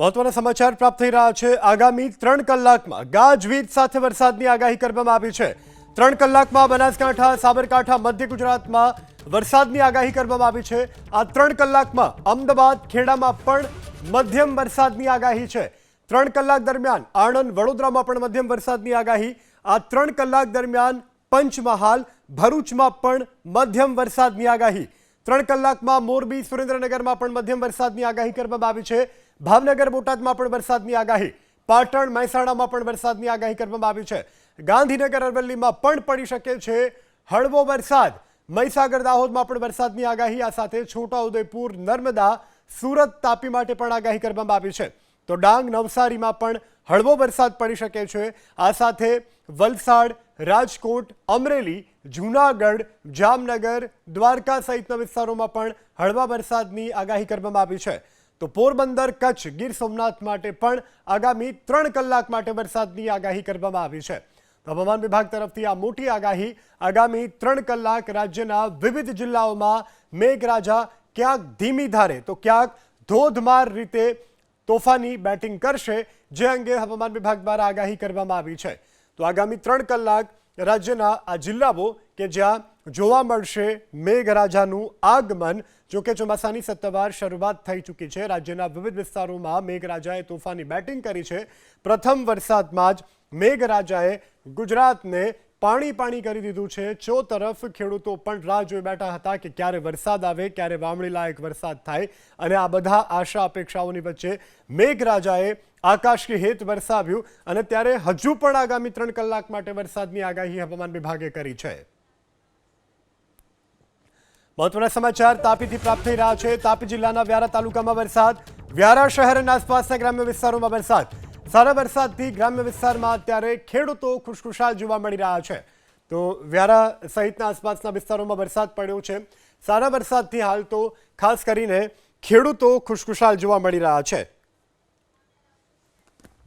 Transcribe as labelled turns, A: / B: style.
A: મહત્વના સમાચાર પ્રાપ્ત થઈ રહ્યા છે. આગામી ત્રણ કલાકમાં ગાજવીજ સાથે વરસાદની આગાહી કરવામાં આવી છે. ત્રણ કલાકમાં બનાસકાંઠા, સાબરકાંઠા, મધ્ય ગુજરાતમાં વરસાદની આગાહી કરવામાં આવી છે. આ ત્રણ કલાકમાં અમદાવાદ, ખેડામાં પણ મધ્યમ વરસાદની આગાહી છે. ત્રણ કલાક દરમિયાન આણંદ, વડોદરામાં પણ મધ્યમ વરસાદની આગાહી. આ ત્રણ કલાક દરમિયાન પંચમહાલ, ભરૂચમાં પણ મધ્યમ વરસાદની આગાહી. ત્રણ કલાકમાં મોરબી, સુરેન્દ્રનગરમાં પણ મધ્યમ વરસાદની આગાહી કરવામાં આવી છે. ભાવનગર, બોટાદમાં પણ વરસાદની આગાહી. પાટણ, મહેસાણામાં પણ વરસાદની આગાહી કરવામાં આવી છે. ગાંધીનગર, અરવલ્લીમાં પણ પડી શકે છે હળવો વરસાદ. મહીસાગર, દાહોદમાં પણ વરસાદની આગાહી. આ સાથે છોટાઉદેપુર, નર્મદા, સુરત, તાપી માટે પણ આગાહી કરવામાં આવી છે. તો ડાંગ, નવસારીમાં પણ હળવો વરસાદ પડી શકે છે. આ સાથે વલસાડ, રાજકોટ, અમરેલી, જૂનાગઢ, જામનગર, દ્વારકા સહિતના વિસ્તારોમાં પણ હળવા વરસાદની આગાહી કરવામાં આવી છે. તો પોરબંદર કચ્છ ગીર સોમનાથ માટે પણ આગામી ત્રણ કલાક માટે વરસાદની આગાહી કરવામાં આવી છે. હવામાન વિભાગ તરફથી આ મોટી આગાહી આગામી ત્રણ કલાક રાજ્યના વિવિધ જિલ્લાઓમાં મેઘરાજા ક્યાંક ધીમી ધારે તો ક્યાંક ધોધમાર રીતે તોફાની બેટિંગ કરશે, જે અંગે હવામાન વિભાગ દ્વારા આગાહી કરવામાં આવી છે. તો આગામી ત્રણ કલાક રાજ્યના આ જિલ્લાઓ કે જ્યાં જોવા મળશે મેઘરાજાનું આગમન. જો કે ચોમાસાની સત્તાવાર શરૂઆત થઈ ચૂકી છે. રાજ્યના વિવિધ વિસ્તારોમાં મેઘરાજાએ તોફાની બેટિંગ કરી છે. પ્રથમ વરસાદમાં જ મેઘરાજાએ ગુજરાતને પાણી પાણી કરી દીધું છે. ચો તરફ ખેડૂતો પણ રાહ જોઈ બેઠા હતા કે ક્યારે વરસાદ આવે, ક્યારે વાવણી લાયક વરસાદ થાય. અને આ બધા આશા અપેક્ષાઓની વચ્ચે મેઘરાજાએ આકાશી હેત વરસાવ્યું અને ત્યારે હજુ પણ આગામી ત્રણ કલાક માટે વરસાદની આગાહી હવામાન વિભાગે કરી છે. મહત્વના સમાચાર, તાપીથી પ્રાપ્ત થઈ રહ્યા છે. તાપી જિલ્લાના વ્યારા તાલુકામાં વરસાદ, વ્યારા શહેર અને આસપાસના ગ્રામ્ય વિસ્તારોમાં વરસાદ. સારા વરસાદથી ગ્રામ્ય વિસ્તારમાં અત્યારે ખેડૂતો ખુશખુશાલ જોવા મળી રહ્યા છે. તો વ્યારા સહિતના આસપાસના વિસ્તારોમાં વરસાદ પડ્યો છે. સારા વરસાદથી હાલ તો ખાસ કરીને ખેડૂતો ખુશખુશાલ જોવા મળી રહ્યા છે.